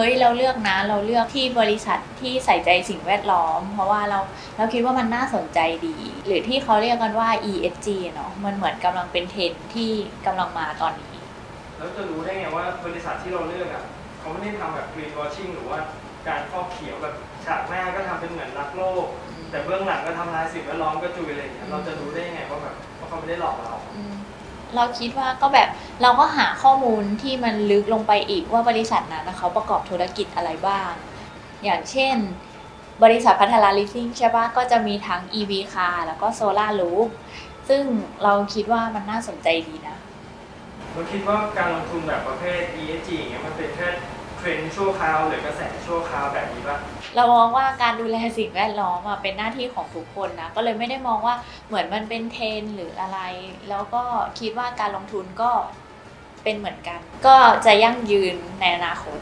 ฮ้ยเราเลือกนะ เราเลือกที่บริษัทที่ใส่ใจสิ่งแวดล้อม เพราะว่าเราเราคิดว่ามันน่าสนใจดี หรือที่เขาเรียกกันว่า ESG เนาะมันเหมือนกำลังเป็นเทรนด์ที่กำลังมาตอนนี้ แล้วจะรู้ได้ไงว่าบริษัทที่เราเลือกอะเขาไม่ได้ทำแบบ green washing หรือว่าการฟอกเขียวแบบฉากหน้าก็ทำเป็นเหมือนรักโลก แต่เบื้องหลังก็ทำลายสิ่งแวดล้อมก็จุยอะไรอย่างเงี้ยเราจะรู้ได้ยังไงว่าแบบว่าเขาไม่ได้หลอกเราอืม เราคิดว่าก็แบบเราก็หาข้อมูลที่มันลึกลงไปอีกว่าบริษัทนั้นนะเขาประกอบธุรกิจอะไรบ้าง อย่างเช่น บริษัทพัทราลิซิ่งใช่ปะก็จะมีทั้ง EV car แล้วก็โซลารูฟซึ่งเราคิดว่ามันน่าสนใจดีนะเราคิดว่าการลงทุนแบบประเภท ESG อย่างเงี้ยมันเป็นแค่ เทรนด์ชั่วคราวหรือกระแสชั่วคราวแบบนี้ป่ะเรามองว่าการดูแลสิ่งแวดล้อมอะเป็นหน้าที่ของทุกคนนะ ก็เลยไม่ได้มองว่าเหมือนมันเป็นเทรนด์หรืออะไร แล้วก็คิดว่าการลงทุนก็เป็นเหมือนกัน ก็จะยั่งยืนในอนาคต